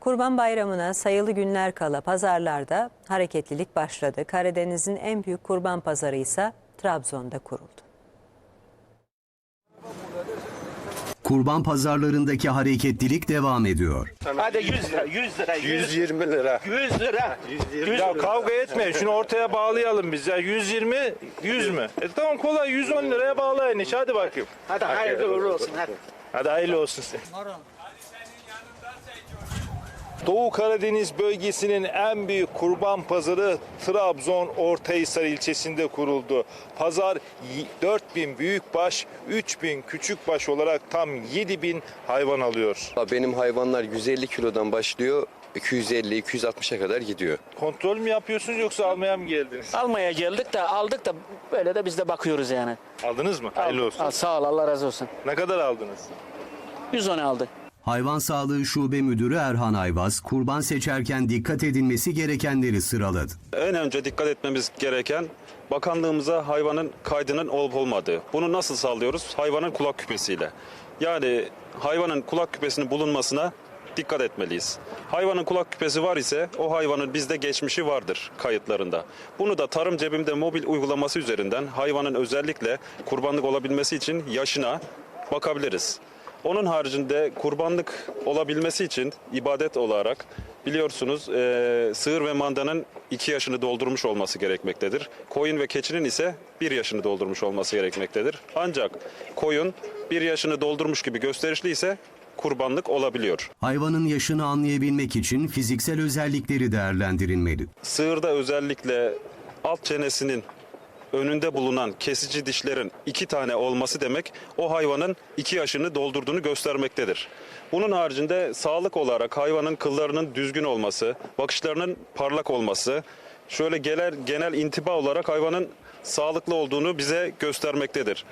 Kurban Bayramı'na sayılı günler kala pazarlarda hareketlilik başladı. Karadeniz'in en büyük kurban pazarı ise Trabzon'da kuruldu. Kurban pazarlarındaki hareketlilik devam ediyor. Hadi 100 lira, 100 lira, 100, 120 lira. 100 lira. 100 Ya lira. kavga etmeyin. Şunu ortaya bağlayalım biz ya. 120, 100 mü? E tamam kolay 110 liraya bağlayın iş. Hadi bakayım. Hadi hayırlı uğurlu olsun hadi. Hadi hayırlı olsun size. Doğu Karadeniz bölgesinin en büyük kurban pazarı Trabzon Ortahisar ilçesinde kuruldu. Pazar y- 4000 büyükbaş, 3000 küçükbaş olarak tam 7000 hayvan alıyor. Benim hayvanlar 150 kilodan başlıyor. 250-260'a kadar gidiyor. Kontrol mü yapıyorsunuz yoksa almaya mı geldiniz? Almaya geldik de aldık da böyle de biz de bakıyoruz yani. Aldınız mı? Hayırlı olsun. Al, sağ ol Allah razı olsun. Ne kadar aldınız? 110 aldık. Hayvan Sağlığı Şube Müdürü Erhan Ayvaz, kurban seçerken dikkat edilmesi gerekenleri sıraladı. En önce dikkat etmemiz gereken bakanlığımıza hayvanın kaydının olup olmadığı. Bunu nasıl sağlıyoruz? Hayvanın kulak küpesiyle. Yani hayvanın kulak küpesinin bulunmasına dikkat etmeliyiz. Hayvanın kulak küpesi var ise o hayvanın bizde geçmişi vardır kayıtlarında. Bunu da tarım cebimde mobil uygulaması üzerinden hayvanın özellikle kurbanlık olabilmesi için yaşına bakabiliriz. Onun haricinde kurbanlık olabilmesi için ibadet olarak biliyorsunuz eee, sığır ve mandanın 2 yaşını doldurmuş olması gerekmektedir. Koyun ve keçinin ise 1 yaşını doldurmuş olması gerekmektedir. Ancak koyun 1 yaşını doldurmuş gibi gösterişli ise kurbanlık olabiliyor. Hayvanın yaşını anlayabilmek için fiziksel özellikleri değerlendirilmeli. Sığırda özellikle alt çenesinin önünde bulunan kesici dişlerin iki tane olması demek o hayvanın iki yaşını doldurduğunu göstermektedir. Bunun haricinde sağlık olarak hayvanın kıllarının düzgün olması, bakışlarının parlak olması, şöyle genel, genel intiba olarak hayvanın sağlıklı olduğunu bize göstermektedir.